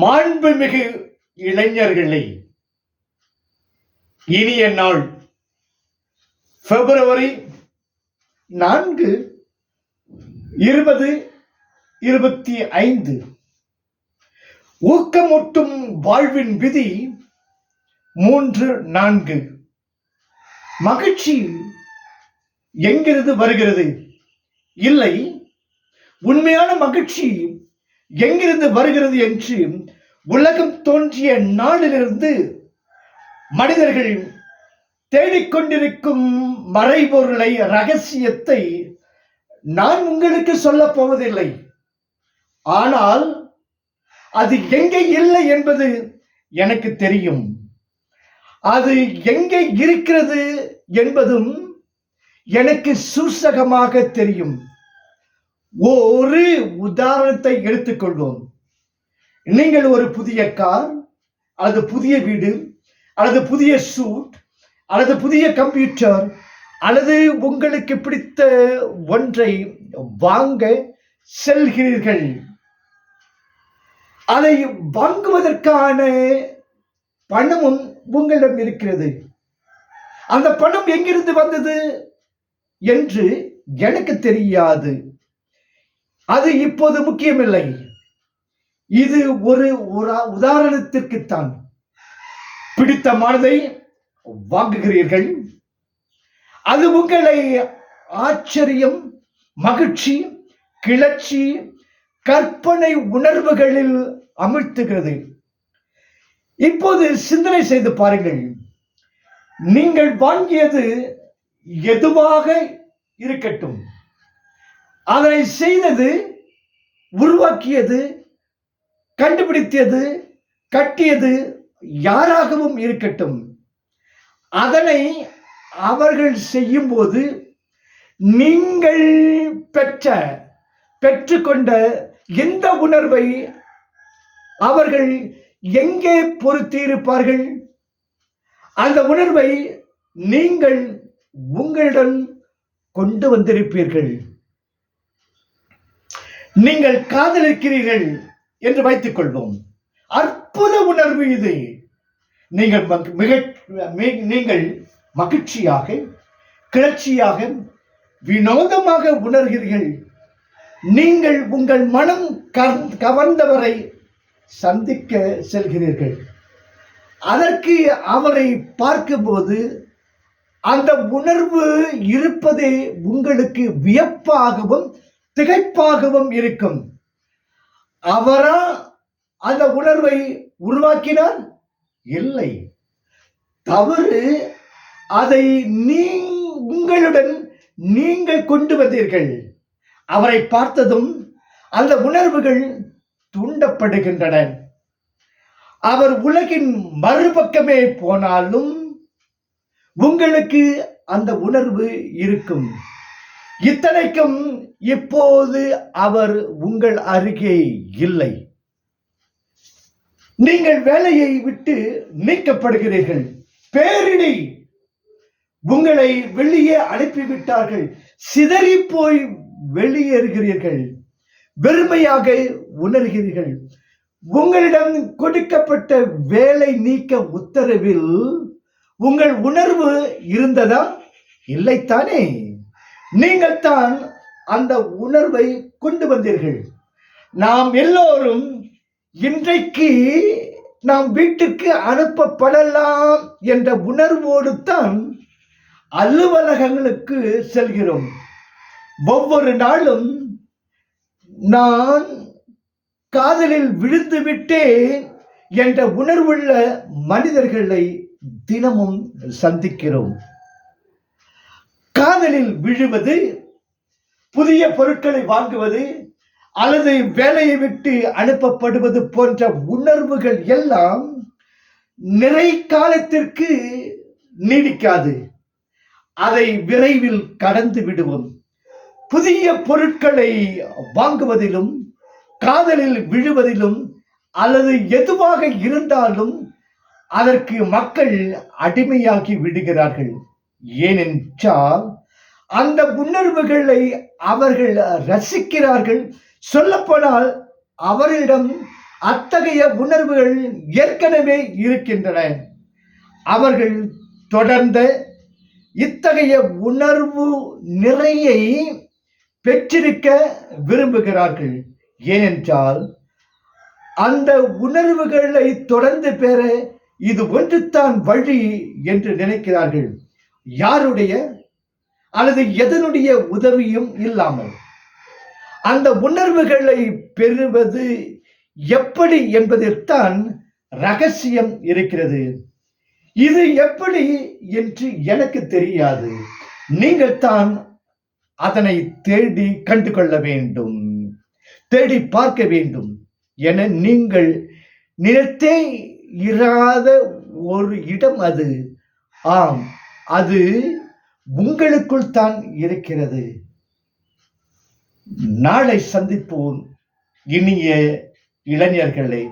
மாண்புமிகு இளைஞர்களை இனிய நாள். பிப்ரவரி நான்கு இருபது இருபத்தி ஐந்து. ஊக்கமூட்டும் வாழ்வின் விதி மூன்று நான்கு. மகிழ்ச்சி எங்கிருந்து வருகிறது? இல்லை உண்மையான மகிழ்ச்சி எங்கிருந்து வருகிறது என்று உலகம் தோன்றிய நாளிலிருந்து மனிதர்கள் தேடிக்கொண்டிருக்கும் மறைபொருளை ரகசியத்தை நான் உங்களுக்கு சொல்லப் போவதில்லை. ஆனால் அது எங்கே இல்லை என்பது எனக்கு தெரியும். அது எங்கே இருக்கிறது என்பதும் எனக்கு சூசகமாக தெரியும். ஒரு உதாரணத்தை எடுத்துக்கொள்வோம். நீங்கள் ஒரு புதிய கார் அல்லது புதிய வீடு அல்லது புதிய சூட் அல்லது புதிய கம்ப்யூட்டர் அல்லது உங்களுக்கு பிடித்த ஒன்றை வாங்க செல்கிறீர்கள். அதை வாங்குவதற்கான பணமும் உங்களிடம் இருக்கிறது. அந்த பணம் எங்கிருந்து வந்தது என்று எனக்கு தெரியாது. அது இப்போது முக்கியமில்லை. இது ஒரு உதாரணத்திற்குத்தான். பிடித்த மனதை வாங்குகிறீர்கள். அது உங்களை ஆச்சரியம் மகிழ்ச்சி கிளர்ச்சி கற்பனை உணர்வுகளில் அமிழ்த்துகிறது. இப்போது சிந்தனை செய்து பாருங்கள். நீங்கள் வாங்கியது எதுவாக இருக்கட்டும். அதனை செய்தது உருவாக்கியது கண்டுபிடித்தது கட்டியது யாராகவும் இருக்கட்டும். அதனை அவர்கள் செய்யும்போது நீங்கள் பெற்ற பெற்றுக்கொண்ட எந்த உணர்வை அவர்கள் எங்கே பொருத்தியிருப்பார்கள் அந்த உணர்வை நீங்கள் உங்களுடன் கொண்டு வந்திருப்பீர்கள். நீங்கள் காதலிக்கிறீர்கள் என்று வைத்துக் கொள்வோம் அற்புத உணர்வு இது. நீங்கள் மக்- மிக மி- நீங்கள் மகிழ்ச்சியாக கிளர்ச்சியாக வினோதமாக உணர்கிறீர்கள். நீங்கள் உங்கள் மனம் கவர்ந்தவரை சந்திக்க செல்கிறீர்கள். அதற்கு அவரை பார்க்கும்போது அந்த உணர்வு இருப்பதே உங்களுக்கு வியப்பாகவும் திகைப்பாகவும் இருக்கும். அவரா அந்த உணர்வை உருவாக்கினார்? இல்லை. தவறு அதை நீ உங்களுடன் நீங்கள் கொண்டு வந்தீர்கள். அவரை பார்த்ததும் அந்த உணர்வுகள் தூண்டப்படுகின்றன. அவர் உலகின் மறுபக்கமே போனாலும் உங்களுக்கு அந்த உணர்வு இருக்கும். இத்தனைக்கும் இப்போது அவர் உங்கள் அருகே இல்லை. நீங்கள் வேலையை விட்டு நீக்கப்படுகிறீர்கள் பேரிடி உங்களை வெளியே அனுப்பிவிட்டார்கள். சிதறி போய் வெளியேறுகிறீர்கள். வெறுமையாக உணர்கிறீர்கள். உங்களிடம் கொடுக்கப்பட்ட வேலை நீக்க உத்தரவில் உங்கள் உணர்வு இருந்ததா? இல்லைத்தானே? நீங்கள் தான் அந்த உணர்வை கொண்டு வந்தீர்கள். நாம் எல்லோரும் இன்றைக்கு நாம் வீட்டுக்கு அனுப்பப்படலாம் என்ற உணர்வோடு தான் அலுவலகங்களுக்கு செல்கிறோம். ஒவ்வொரு நாளும் நான் காதலில் விழுந்து விட்டேன் என்ற உணர்வுள்ள மனிதர்களை தினமும் சந்திக்கிறோம். காதலில் விழுவது புதிய பொருட்களை வாங்குவது அல்லது வேலையை விட்டு அனுப்பப்படுவது போன்ற உணர்வுகள் எல்லாம் நிறை காலத்திற்கு நீடிக்காது. அதை விரைவில் கடந்து விடுவோம். புதிய பொருட்களை வாங்குவதிலும் காதலில் விழுவதிலும் அல்லது எதுவாக இருந்தாலும் அதற்கு மக்கள் அடிமையாகி விடுகிறார்கள். ஏனென்றால் அந்த உணர்வுகளை அவர்கள் ரசிக்கிறார்கள். சொல்லப்போனால் அவர்களிடம் அத்தகைய உணர்வுகள் ஏற்கனவே இருக்கின்றன. அவர்கள் தொடர்ந்த இத்தகைய உணர்வு நிறையை பெற்றிருக்க விரும்புகிறார்கள். ஏனென்றால் அந்த உணர்வுகளை தொடர்ந்து பெற இது ஒன்றுதான் வழி என்று நினைக்கிறார்கள். யாருடைய அல்லது எதனுடைய உதவியும் இல்லாமல்? அந்த உணர்வுகளை பெறுவது எப்படி என்பதில்தான் ரகசியம் இருக்கிறது. இது எப்படி என்று எனக்கு தெரியாது. நீங்கள் தான் அதனை தேடி கண்டு கொள்ள வேண்டும். தேடி பார்க்க வேண்டும் என நீங்கள் நிலத்தே இராத ஒரு இடம் அது. ஆம் அது உங்களுக்குள் தான் இருக்கிறது. நாளை சந்திப்போம் இனிய இளைஞர்களே.